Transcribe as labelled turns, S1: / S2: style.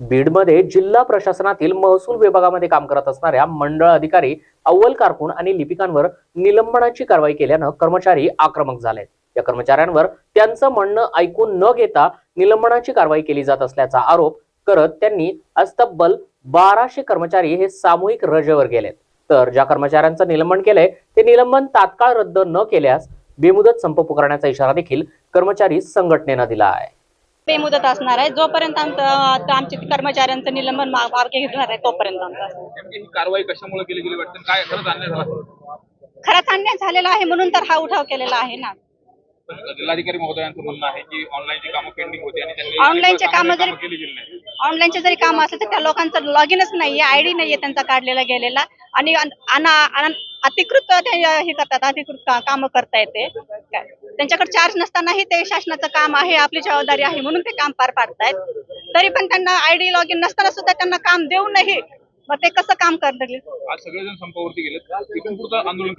S1: बीडमध्ये जिल्हा प्रशासनातील महसूल विभागामध्ये काम करत असणाऱ्या मंडळ अधिकारी अव्वल कारकून आणि लिपिकांवर निलंबनाची कारवाई केल्यानं कर्मचारी आक्रमक झालेत. या कर्मचाऱ्यांवर त्यांचं म्हणणं ऐकून न घेता निलंबनाची कारवाई केली जात असल्याचा आरोप करत त्यांनी आज तब्बल बाराशे कर्मचारी हे सामूहिक रजेवर गेलेत. तर ज्या कर्मचाऱ्यांचं निलंबन केलंय ते निलंबन तात्काळ रद्द न केल्यास बेमुदत संप पुकारण्याचा इशारा देखील कर्मचारी संघटनेनं दिला आहे.
S2: बेमुदत असणार आहे. जोपर्यंत आमचं आमचे कर्मचाऱ्यांचं निलंबन मार्गे घेणार आहे तोपर्यंत आमचं.
S3: नेमकी ही कारवाई कशामुळे केली गेली वाटतं? काय खरंच अन्याय झाला?
S2: खरंच अन्याय झालेला आहे म्हणून तर हा उठाव केलेला आहे ना.
S3: पण जिल्हाधिकारी महोदयांचं म्हणणं आहे की ऑनलाईनची कामं पेंडिंग होती आणि त्यांनी
S2: ऑनलाईनचे कामं जरी-
S3: केली गेली नाही.
S2: ऑनलाईनचे जरी काम असलं तर त्या लोकांचं लॉग इनच नाहीये आयडी नाहीये त्यांचा काढलेला गेलेला. आणि अन- अना- अन- अतिकृत ते हे करतात अधिकृत कामं करता येते. त्यांच्याकडे चार्ज नसतानाही ते शासनाचं काम आहे आपली जबाबदारी आहे म्हणून ते काम पार पाडतायत. तरी पण त्यांना आयडी लॉग इन नसताना सुद्धा त्यांना काम देऊनही मग ते कसं काम करणार
S3: आज सगळेजण संपावरती गेलेत. आंदोलन